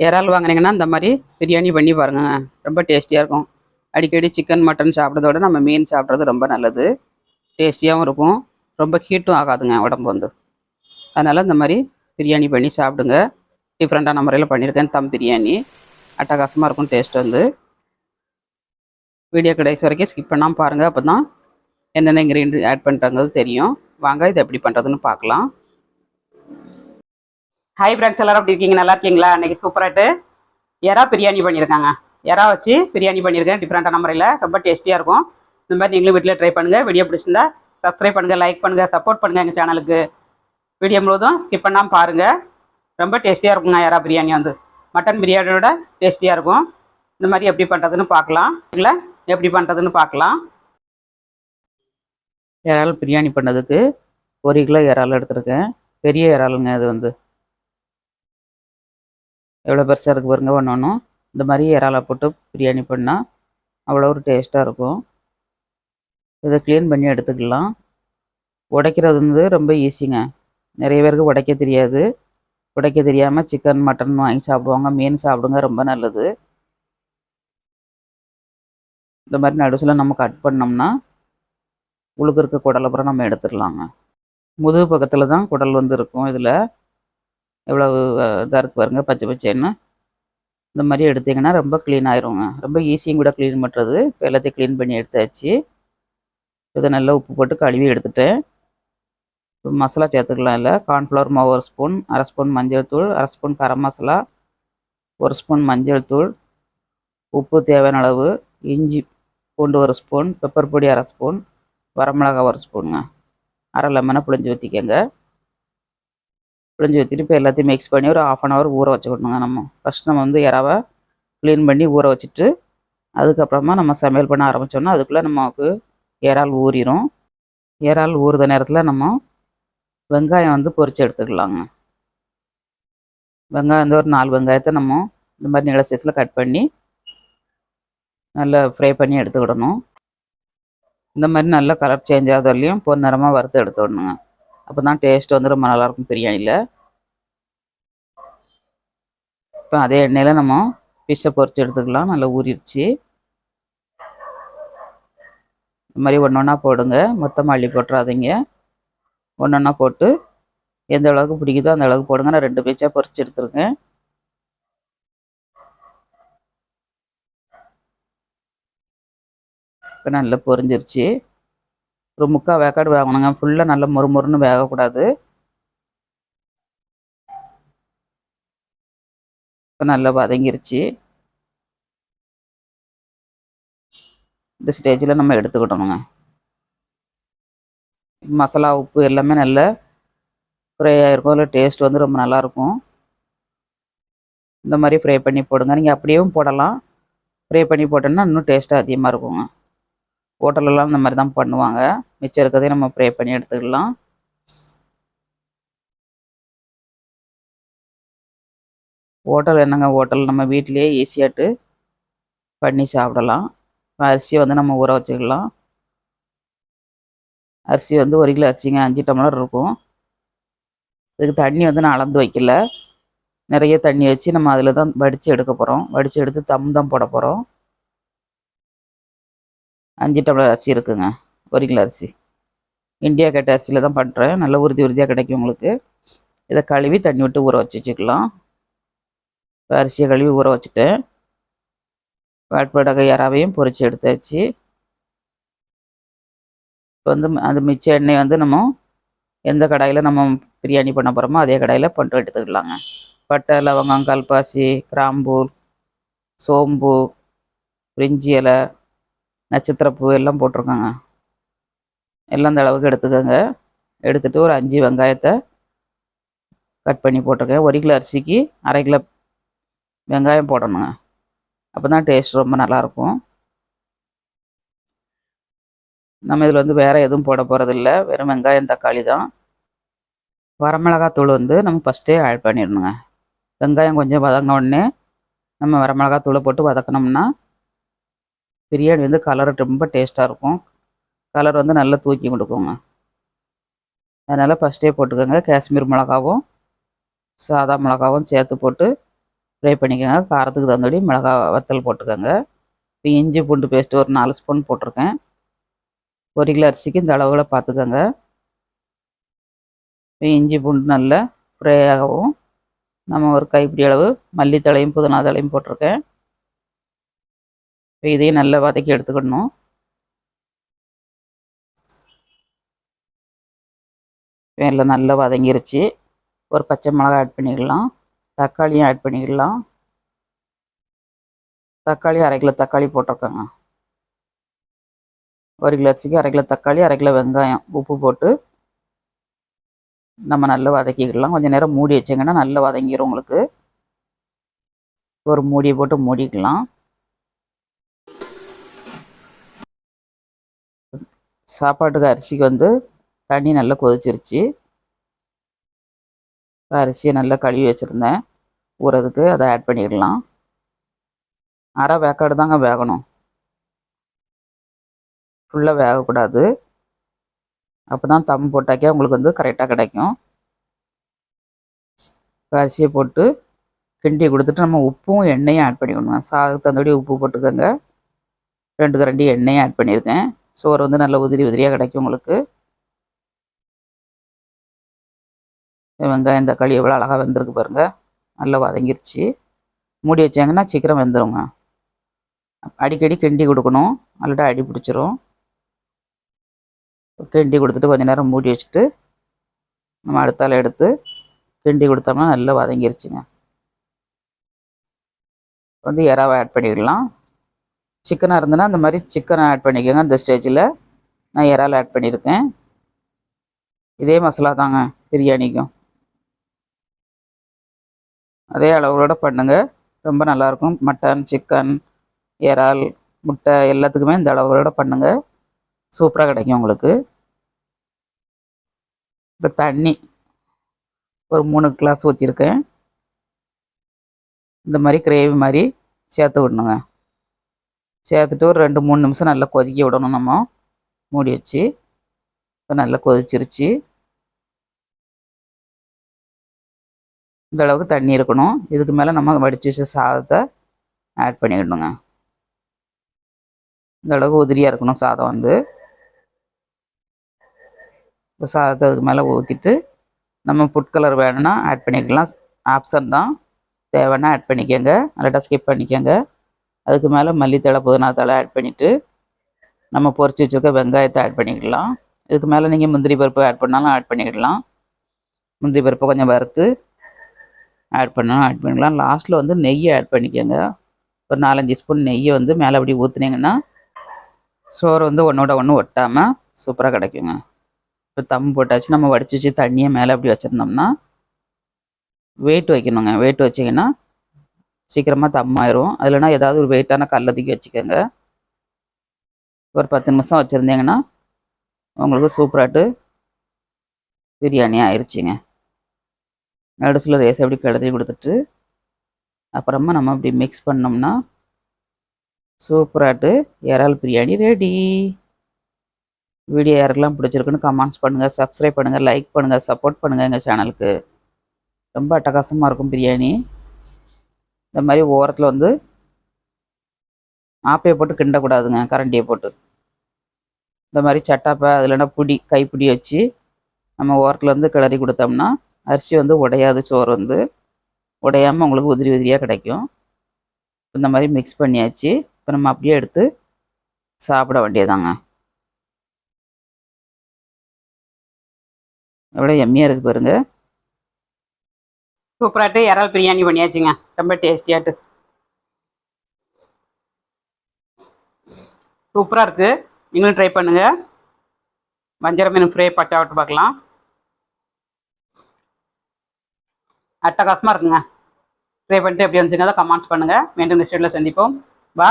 இறால் வாங்கினீங்கன்னா இந்த மாதிரி பிரியாணி பண்ணி பாருங்க. ரொம்ப டேஸ்டியாக இருக்கும். அடிக்கடி சிக்கன் மட்டன் சாப்பிட்றத விட நம்ம மீன் சாப்பிட்றது ரொம்ப நல்லது. டேஸ்டியாகவும் இருக்கும். ரொம்ப ஹீட்டும் ஆகாதுங்க உடம்பு வந்து. அதனால் இந்த மாதிரி பிரியாணி பண்ணி சாப்பிடுங்க. டிஃப்ரெண்ட்டான முறையில் பண்ணியிருக்கேன் தம் பிரியாணி. அட்டகாசமாக இருக்கும் டேஸ்ட் வந்து. வீடியோ கடைசி வரைக்கும் ஸ்கிப் பண்ணாமல் பாருங்கள் அப்போ தான் என்னென்ன இன்க்ரீடியன்ட் ஆட் பண்ணுறாங்கிறது தெரியும். வாங்க இது எப்படி பண்ணுறதுன்னு பார்க்கலாம். ஹாய் ஃப்ரெண்ட்ஸ் எல்லாரும் அப்படி இருக்கீங்க? நல்லா இருக்கீங்களா? இன்னைக்கு சூப்பராட்டு எறா பிரியாணி பண்ணியிருக்காங்க. எறா வச்சு பிரியாணி பண்ணியிருக்கேன். டிஃப்ரெண்ட்டான முறையில். ரொம்ப டேஸ்டியாக இருக்கும். இந்த மாதிரி நீங்களும் வீட்டில் ட்ரை பண்ணுங்கள் வீடியோ பிடிச்சிருந்தா சப்ஸ்கிரைப் பண்ணுங்கள் லைக் பண்ணுங்கள் சப்போர்ட் பண்ணுங்கள் எங்கள் சேனலுக்கு வீடியோ முழுவதும் ஸ்கிப் பண்ணாமல் பாருங்கள் ரொம்ப டேஸ்டியாக இருக்குங்க எறா பிரியாணி வந்து. மட்டன் பிரியாணியோட டேஸ்டியாக இருக்கும். இந்த மாதிரி எப்படி பண்ணுறதுன்னு பார்க்கலாம். இல்லை எப்படி பண்ணுறதுன்னு பார்க்கலாம். இறால் பிரியாணி பண்ணதுக்கு ஒரு கிலோ இறால் எடுத்திருக்கேன். பெரிய இறாலுங்க அது வந்து. எவ்வளோ பெருசாக இருக்குது பாருங்க ஒன்று ஒன்றும் இந்த மாதிரி இறாலை போட்டு பிரியாணி பண்ணால் அவ்வளோ ஒரு டேஸ்ட்டாக இருக்கும். இதை க்ளீன் பண்ணி எடுத்துக்கலாம். உடைக்கிறது வந்து ரொம்ப ஈஸிங்க நிறைய பேருக்கு உடைக்க தெரியாது. உடைக்க தெரியாமல் சிக்கன் மட்டன் வாங்கி சாப்பிடுவாங்க. மீன் சாப்பிடுங்க ரொம்ப நல்லது. இந்த மாதிரி நடுசில் நம்ம கட் பண்ணோம்னா உழுக்கு இருக்க குடல் அப்புறம் நம்ம எடுத்துடலாங்க முதுகு பக்கத்தில் தான் குடல் வந்து இருக்கும். இதில் எவ்வளவு இதாக இருக்குது பாருங்க. பச்சை பச்சைன்னு இந்த மாதிரி எடுத்தீங்கன்னா ரொம்ப க்ளீன் ஆயிருங்க. ரொம்ப ஈஸியும் கூட க்ளீன் பண்ணுறது இப்போ எல்லாத்தையும் க்ளீன் பண்ணி எடுத்தாச்சு. இதை நல்லா உப்பு போட்டு கழுவி எடுத்துட்டேன். இப்போ மசாலா சேர்த்துக்கலாம் இல்லை. கார்ன்ஃப்ளவர் மாவு ஒரு ஸ்பூன் அரை ஸ்பூன் மஞ்சள் தூள் அரை ஸ்பூன் கரம் மசாலா ஒரு ஸ்பூன் மஞ்சள் தூள் உப்பு தேவையான அளவு இஞ்சி பூண்டு ஒரு ஸ்பூன் பெப்பர் பொடி அரை ஸ்பூன் வரமிளகா ஒரு ஸ்பூனுங்க அரை லெமனை புளிஞ்சு ஊற்றிக்கங்க புளிஞ்சு ஊற்றிட்டு இப்போ எல்லாத்தையும் மிக்ஸ் பண்ணி ஒரு ஆஃப் அன் ஹவர் ஊற வச்சுக்கணுங்க நம்ம. ஃபஸ்ட் நம்ம வந்து இறாவை க்ளீன் பண்ணி ஊற வச்சுட்டு அதுக்கப்புறமா நம்ம சமையல் பண்ண ஆரம்பித்தோம்னா அதுக்குள்ளே நமக்கு இறால் ஊறிடும் இறால் ஊறுத நேரத்தில் நம்ம வெங்காயம் வந்து பொறிச்சு எடுத்துக்கலாங்க. வெங்காயம் வந்து ஒரு நாலு வெங்காயத்தை நம்ம இந்த மாதிரி நீள சைஸில் கட் பண்ணி நல்லா ஃப்ரை பண்ணி எடுத்துக்கிடணும். இந்த மாதிரி நல்லா கலர் சேஞ்ச் ஆகுது வரலையும் பொன்னிறமாக வறுத்து எடுத்துடணுங்க. அப்போ தான் டேஸ்ட் வந்து ரொம்ப நல்லாயிருக்கும். பிரியாணியில் இப்போ அதே எண்ணெயில் நம்ம ஃபிஷ்ஷை பொறிச்சு எடுத்துக்கலாம். நல்லா ஊறிடுச்சு. இந்த மாதிரி ஒன்று ஒன்றா போடுங்க. மொத்தமாக அள்ளி போட்டுறாதீங்க. ஒன்று ஒன்றா போட்டு எந்த அளவுக்கு பிடிக்குதோ அந்த அளவுக்கு போடுங்க. நான் ரெண்டு பீச்சாக பொறிச்சு எடுத்துருக்கேன். இப்போ நல்லா பொரிஞ்சிருச்சு. ஒரு முக்கால் வேக்காடு வேகணுங்க ஃபுல்லாக நல்லா மொறு மொறுன்னு வேகக்கூடாது. இப்போ நல்லா வதங்கிருச்சு. இந்த ஸ்டேஜில் நம்ம எடுத்துக்கிட்டோமுங்க மசாலா உப்பு எல்லாமே நல்ல ஃப்ரை ஆகிருக்கும் அதில் டேஸ்ட் வந்து ரொம்ப நல்லாயிருக்கும். இந்த மாதிரி ஃப்ரை பண்ணி போடுங்க. நீங்கள் அப்படியும் போடலாம். ஃப்ரை பண்ணி போட்டோன்னா இன்னும் டேஸ்ட்டாக அதிகமாக இருக்குங்க. ஹோட்டலெல்லாம் இந்த மாதிரி தான் பண்ணுவாங்க. மிச்சம் இருக்கிறதையும் நம்ம ப்ரே பண்ணி எடுத்துக்கலாம். ஹோட்டல் என்னங்க ஹோட்டல்? நம்ம வீட்டிலேயே ஈஸியாட்டு பண்ணி சாப்பிடலாம். அரிசியை வந்து நம்ம ஊற வச்சுக்கலாம். அரிசி வந்து ஒரு கிலோ அரிசிங்க அஞ்சு டம்ளர் இருக்கும். இதுக்கு தண்ணி வந்து நான் அளந்து வைக்கல. நிறைய தண்ணி வச்சு நம்ம அதில் தான் வடித்து எடுக்க போகிறோம் வடித்து எடுத்து தம் தான் போட போகிறோம் அஞ்சு டம்ளர் அரிசி இருக்குங்க. ஒரு கிலோ அரிசி. இந்தியா கேட்ட அரிசியில் தான் பண்ணுறேன் நல்ல உறுதி உறுதியாக கிடைக்கும் உங்களுக்கு. இதை கழுவி தண்ணி விட்டு ஊற வச்சு வச்சுக்கலாம். இப்போ அரிசியை கழுவி ஊற வச்சுட்டேன். வாட்படகை யாராவையும் பொறிச்சு எடுத்தாச்சு. இப்போ வந்து அந்த மிச்ச எண்ணெய் வந்து நம்ம எந்த கடாயில் நம்ம பிரியாணி பண்ண போகிறோமோ அதே கடாயில் பண்ணிட்டு எடுத்துக்கலாங்க. பட்டை லவங்கம் கல்பாசி கிராம்பு சோம்பு பிரிஞ்சி இலை நட்சத்திரப்பூ எல்லாம் போட்டிருக்கோங்க. எல்லாம் இந்த அளவுக்கு எடுத்துக்கோங்க. எடுத்துகிட்டு ஒரு அஞ்சு வெங்காயத்தை கட் பண்ணி போட்டிருக்கேன். ஒரு கிலோ அரிசிக்கு அரை கிலோ வெங்காயம் போடணுங்க. அப்போ தான் டேஸ்ட் ரொம்ப நல்லாயிருக்கும். நம்ம இதில் வந்து வேறு எதுவும் போட போகிறதில்ல வெறும் வெங்காயம் தக்காளி தான். வரமிளகாத்தூள் வந்து நம்ம ஃபஸ்ட்டே ஆட் பண்ணிடணுங்க. வெங்காயம் கொஞ்சம் வதங்க உடனே நம்ம வரமிளகாத்தூளை போட்டு வதக்கினோம்னா பிரியாணி வந்து கலர் ரொம்ப டேஸ்ட்டாக இருக்கும். கலர் வந்து நல்லா தூக்கி கொடுக்குங்க. அதனால் ஃபஸ்ட்டே போட்டுக்கோங்க. காஷ்மீர் மிளகாவும் சாதா மிளகாவும் சேர்த்து போட்டு ஃப்ரை பண்ணிக்கோங்க. காரத்துக்கு தகுந்தபடி மிளகா வத்தல் போட்டுக்கோங்க. இப்போ இஞ்சி பூண்டு பேஸ்ட்டு ஒரு நாலு ஸ்பூன் போட்டிருக்கேன். ஒரு கிலோ அரிசிக்கு இந்த அளவுகளை பார்த்துக்கோங்க. இப்போ இஞ்சி பூண்டு நல்லா ஃப்ரை ஆகவும் நம்ம ஒரு கைப்பிடி அளவு மல்லித்தழையும் புதினா தழையும் போட்டிருக்கேன். இப்போ இதையும் நல்லா வதக்கி எடுத்துக்கணும். எல்லாம் நல்லா வதங்கிருச்சு. ஒரு பச்சை மிளகா ஆட் பண்ணிக்கலாம். தக்காளியும் ஆட் பண்ணிக்கலாம். தக்காளி அரை கிலோ தக்காளி போட்டிருக்கோங்க. ஒரு கிலோ அரிசிக்கு அரை கிலோ தக்காளி அரை கிலோ வெங்காயம் உப்பு போட்டு நம்ம நல்லா வதக்கிக்கலாம். கொஞ்சம் நேரம் மூடி வச்சிங்கன்னா நல்லா வதங்கிடும் உங்களுக்கு. ஒரு மூடியை போட்டு மூடிக்கலாம். சாப்பாட்டுக்கு அரிசிக்கு வந்து தண்ணி நல்லா கொதிச்சிருச்சு. அரிசியை நல்லா கழுவி வச்சுருந்தேன். ஊறதுக்கு அதை ஆட் பண்ணிடலாம். அரை வேக்காடு தாங்க வேகணும். ஃபுல்லாக வேகக்கூடாது. அப்போ தான் தம் போட்டாக்கே உங்களுக்கு வந்து கரெக்டாக கிடைக்கும். அரிசியை போட்டு கிண்டி கொடுத்துட்டு நம்ம உப்பும் எண்ணெயும் ஆட் பண்ணிக்கணும். சாதத்துக்கு தந்தபடி உப்பு போட்டுக்கோங்க. ரெண்டு கரண்டி எண்ணெயும் ஆட் பண்ணியிருக்கேன். சோறு வந்து நல்ல உதிரி உதிரியாக கிடைக்கும் உங்களுக்கு. வெங்காயம் தக்காளி எவ்வளோ அழகாக வெந்திருக்கு பாருங்கள் நல்லா வதங்கிருச்சு. மூடி வச்சாங்கன்னா சீக்கிரம் வெந்துருங்க. அடிக்கடி கிண்டி கொடுக்கணும். நல்லா அடி பிடிச்சிரும். கிண்டி கொடுத்துட்டு கொஞ்ச நேரம் மூடி வச்சுட்டு நம்ம அடுத்தால எடுத்து கிண்டி கொடுத்தோம்னா நல்லா வதங்கிருச்சுங்க. வந்து இறாவை ஆட் பண்ணிடலாம். சிக்கனாக இருந்ததுன்னா அந்த மாதிரி சிக்கனை ஆட் பண்ணிக்கோங்க. அந்த ஸ்டேஜில் நான் இறால் ஆட் பண்ணியிருக்கேன். இதே மசாலா தாங்க பிரியாணிக்கும். அதே அளவுகளோட பண்ணுங்கள் ரொம்ப நல்லாயிருக்கும். மட்டன் சிக்கன் இறால் முட்டை எல்லாத்துக்குமே இந்த அளவுகளோட பண்ணுங்கள் சூப்பராக கிடைக்கும் உங்களுக்கு. இப்போ தண்ணி ஒரு மூணு கிளாஸ் ஊற்றிருக்கேன் இந்த மாதிரி கிரேவி மாதிரி சேர்த்து விடணுங்க. சேர்த்துட்டு ஒரு ரெண்டு மூணு நிமிஷம் நல்லா கொதிக்க விடணும் நம்ம. மூடி வச்சு. இப்போ நல்லா கொதிச்சிருச்சு. இந்த அளவுக்கு தண்ணி இருக்கணும். இதுக்கு மேலே நம்ம வடித்து வச்ச சாதத்தை ஆட் பண்ணிக்கிடணுங்க இந்த அளவுக்கு உதிரியாக இருக்கணும் சாதம் வந்து. இப்போ சாதத்தை அதுக்கு மேலே ஊற்றிட்டு நம்ம ஃபுட் கலர் வேணும்னா ஆட் பண்ணிக்கலாம். ஆப்ஷன் தான். தேவைன்னா ஆட் பண்ணிக்கோங்க. அல்லாட்டா ஸ்கிப் பண்ணிக்கோங்க. அதுக்கு மேலே மல்லித்தழை புதினா தழை ஆட் பண்ணிவிட்டு நம்ம பொரிச்சு வச்சுருக்க வெங்காயத்தை ஆட் பண்ணிக்கலாம். இதுக்கு மேலே நீங்கள் முந்திரி பருப்பு ஆட் பண்ணாலும் ஆட் பண்ணிக்கிடலாம் முந்திரி பருப்பை கொஞ்சம் வறுத்து ஆட் பண்ணாலும் ஆட் பண்ணிக்கலாம். லாஸ்ட்டில் வந்து நெய்யை ஆட் பண்ணிக்கோங்க. ஒரு நாலஞ்சு ஸ்பூன் நெய்யை வந்து மேலே அப்படி ஊற்றுனீங்கன்னா சோறு வந்து ஒன்றோட ஒன்று ஒட்டாமல் சூப்பராக கிடைக்குங்க. இப்போ தம் போட்டாச்சு நம்ம வடிச்சு வச்சு தண்ணியை மேலே அப்படி வச்சுருந்தோம்னா வெயிட் வைக்கணுங்க. வெயிட் வச்சிங்கன்னா சீக்கிரமாக தம்மாயிரும். அதுலனா ஏதாவது ஒரு வெயிட்டான கல்லை தூக்கி வச்சுக்கோங்க. ஒரு பத்து நிமிஷம் வச்சுருந்தீங்கன்னா உங்களுக்கு சூப்பராட்டு பிரியாணி ஆயிடுச்சிங்க நடுசில் ரேஸ் அப்படி கிளறி கொடுத்துட்டு அப்புறமா நம்ம அப்படி மிக்ஸ் பண்ணோம்னா சூப்பராட்டு. இறால் பிரியாணி ரெடி வீடியோ யாருக்கெல்லாம் பிடிச்சிருக்குன்னு கமெண்ட்ஸ் பண்ணுங்கள் சப்ஸ்கிரைப் பண்ணுங்கள் லைக் பண்ணுங்கள் சப்போர்ட் பண்ணுங்கள் எங்கள் சேனலுக்கு ரொம்ப அட்டகாசமாக இருக்கும் பிரியாணி. இந்த மாதிரி ஓரத்தில் வந்து ஆப்பையை போட்டு கிண்டக்கூடாதுங்க கரண்டியை போட்டு. இந்த மாதிரி சட்டாப்பை அது இல்லைன்னா புடி கைப்பிடி வச்சு நம்ம ஓரத்தில் வந்து கிளறி கொடுத்தோம்னா அரிசி வந்து உடையாது சோறு வந்து. உடையாமல் உங்களுக்கு உதிரி உதிரியாக கிடைக்கும். இந்த மாதிரி மிக்ஸ் பண்ணியாச்சு. இப்போ நம்ம அப்படியே எடுத்து சாப்பிட வேண்டியதாங்க எவ்வளோ எம்மியாக இருக்குது பாருங்கள் சூப்பராட்டு இறால் பிரியாணி பண்ணியாச்சுங்க. ரொம்ப டேஸ்டியாட்டு சூப்பராக இருக்குது நீங்களும் ட்ரை பண்ணுங்கள் வஞ்சர மீன் ஃப்ரை பட்டா விட்டு பார்க்கலாம் அட்டகாசமாக இருக்குங்க. ட்ரை பண்ணிட்டு எப்படி வந்துச்சுங்க கமெண்ட்ஸ் பண்ணுங்கள் மீண்டும் நெக்ஸ்ட் சந்திப்போம். பா